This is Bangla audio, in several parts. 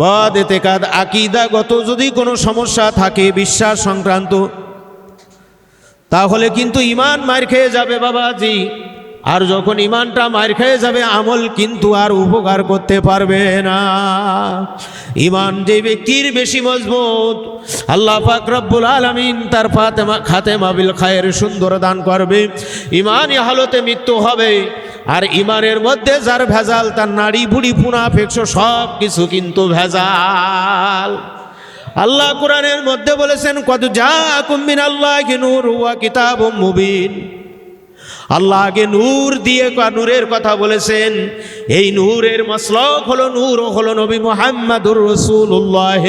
বদ এতেকাদ আকিদাগত যদি কোনো সমস্যা থাকে, বিশ্বাস সংক্রান্ত, তাহলে কিন্তু ইমান মার খেয়ে যাবে বাবাজি। আর যখন ইমানটা মার খেয়ে যাবে, আমল কিন্তু আর উপকার করতে পারবে না। ইমান যে ব্যক্তির বেশি মজবুত, আল্লাহ পাক রব্বুল আলমিন তার ফাতেমা, খাতেমা বিল খায়ের সুন্দর দান করবে। ইমানই হালতে মৃত্যু হবে। আর ইমানের মধ্যে যার ভেজাল, তার নারী বুড়ি পুনা ফেকশো সব কিছু কিন্তু ভেজাল। আল্লাহ কোরআনের মধ্যে বলেছেন কত যা কুম্বিন আল্লাহ কিনুর কিতাব মুবিন। আল্লাহ আগে নূর দিয়ে নূরের কথা বলেছেন। এই নূরের মসলক হলো নূর হলো নবী মোহাম্মদুর রসুল্লাহ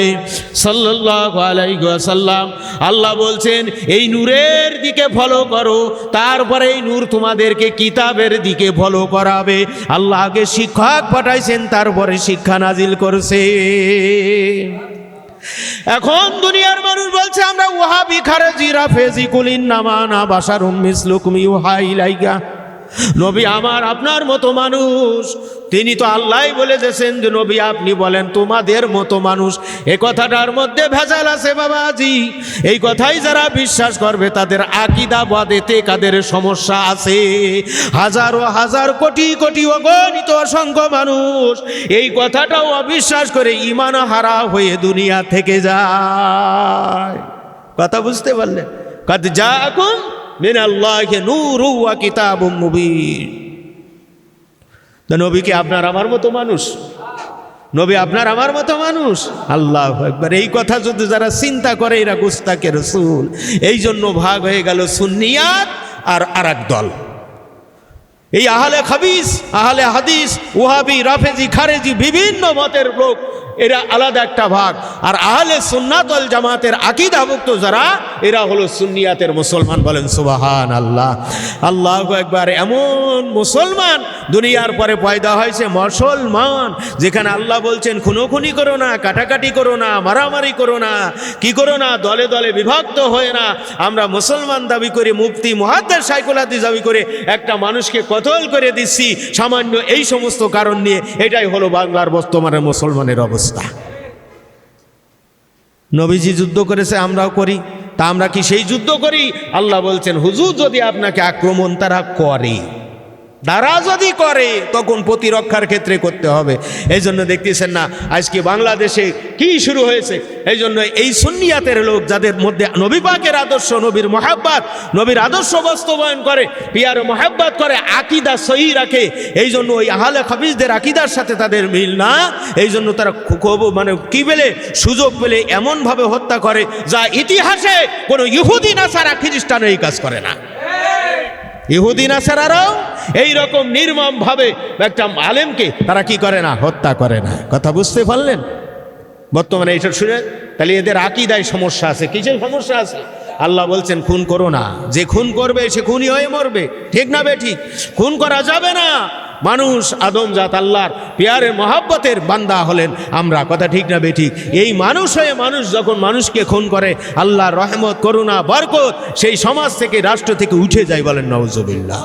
সাল্লাহ আল্লাহ বলছেন, এই নূরের দিকে ফলো করো, তারপরে এই নূর তোমাদেরকে কিতাবের দিকে ফলো করাবে। আল্লাহ আগে শিক্ষক পাঠাইছেন, তারপরে শিক্ষা নাজিল করছে। এখন দুনিয়ার মানুষ বলছে, আমরা ওহাবি খারেজি রাফেজি কুলিন নামানা বাসার মিসলুকুম ইউহা লাইগা। নবী আমার আপনার মতো মানুষ তিনি তো আল্লাহ বলে দিয়েছেন যে, নবী, আপনি বলেন, তোমাদের মতো মানুষ। এ কথাটার মধ্যে ভেজাল আছে বাবা বাবাজি। এই কথাই যারা বিশ্বাস করবে, তাদের আকিদা, বাদেতে কাদের সমস্যা আছে? হাজারো, হাজার, কোটি কোটি অগণিত অসংখ্য মানুষ এই কথাটাও অবিশ্বাস করে ইমান হারা হয়ে দুনিয়া থেকে যায়। কথা বুঝতে পারলেন? কাদ যা এখন মিন আল্লাহ নূর ওয়া কিতাবুম নবী কি আপনার আমার মতো মানুষ? নবী আপনার আমার মতো মানুষ? আল্লাহ একবার এই কথা যদি যারা চিন্তা করে, এরা গুস্তাকে রসুল। এই জন্য ভাগ হয়ে গেল সুন্নিয়াত আর আরেক দল। এই আহলে খাবিস, আহলে হাদিস ওহাবি রাফেজি, খারেজি বিভিন্ন মতের লোক, এরা আলাদা একটা ভাগ। আর আহলে সুন্নাতল জামাতের আকিদাভুক্ত যারা এরা হলো সুন্নিয়াতের মুসলমান বলেন সুবাহান আল্লাহ আল্লাহ একবার এমন মুসলমান দুনিয়ার পরে পয়দা হয়েছে, মুসলমান, যেখানে আল্লাহ বলছেন, খুনোখুনি করো না, কাটাকাটি করো না, মারামারি করো না, কি করো না, দলে দলে বিভক্ত হয়ে না। আমরা মুসলমান দাবি করে, মুফতি মহাদ্দার সাইকুলাতি দাবি করে, একটা মানুষকে কতল করে দিচ্ছি, সামান্য এই সমস্ত কারণ নিয়ে, এটাই হলো বাংলার বর্তমানে মুসলমানের অবস্থা। নবীজি যুদ্ধ করেছে, আমরাও করি। তা আমরা কি সেই যুদ্ধ করি? আল্লাহ বলছেন হুজুর যদি আপনাকে আক্রমণ তারা করে। তারা যদি করে, তখন প্রতিরক্ষার ক্ষেত্রে করতে হবে। এই জন্য দেখতেছেন না, আজকে বাংলাদেশে কি শুরু হয়েছে? এই জন্য এই সুন্নিয়াতের লোক যাদের মধ্যে নবী পাকের আদর্শ, নবীর মহাব্বাত, নবীর আদর্শ বাস্তবায়ন করে, পিয়ার মহাব্বাত করে, আকিদা সহি রাখে এই জন্য ওই আহলে খাবিজদের আকিদার সাথে তাদের মিল না। এই জন্য তারা খুব মানে কি পেলে সুযোগ পেলে এমনভাবে হত্যা করে, যা ইতিহাসে কোনো ইহুদি না সারা খ্রিস্টান এই কাজ করে না। ইহুদি, নাসারারাও এইরকম নির্মম ভাবে একটা আলেমকে তারা কি করে না, হত্যা করে না। কথা বুঝতে পারলেন? বর্তমানে এইসব শুনে, তাহলে এদের আকিদায় সমস্যা আছে। কিসের সমস্যা আছে? আল্লাহ বলছেন, খুন করো না। যে খুন করবে, সে খুনই হয়ে মরবে। ঠিক না বে ঠিক? খুন করা যাবে না। মানুষ আদম জাত আল্লাহর পেয়ারের মহাব্বতের বান্দা হলেন। আমরা কথা ঠিক না বেঠিক এই মানুষ হয়ে মানুষ যখন মানুষকে খুন করে, আল্লাহর রহমত, করুণা, বরকত, সেই সমাজ থেকে, রাষ্ট্র থেকে উঠে যায় বলেন নওজবিল্লাহ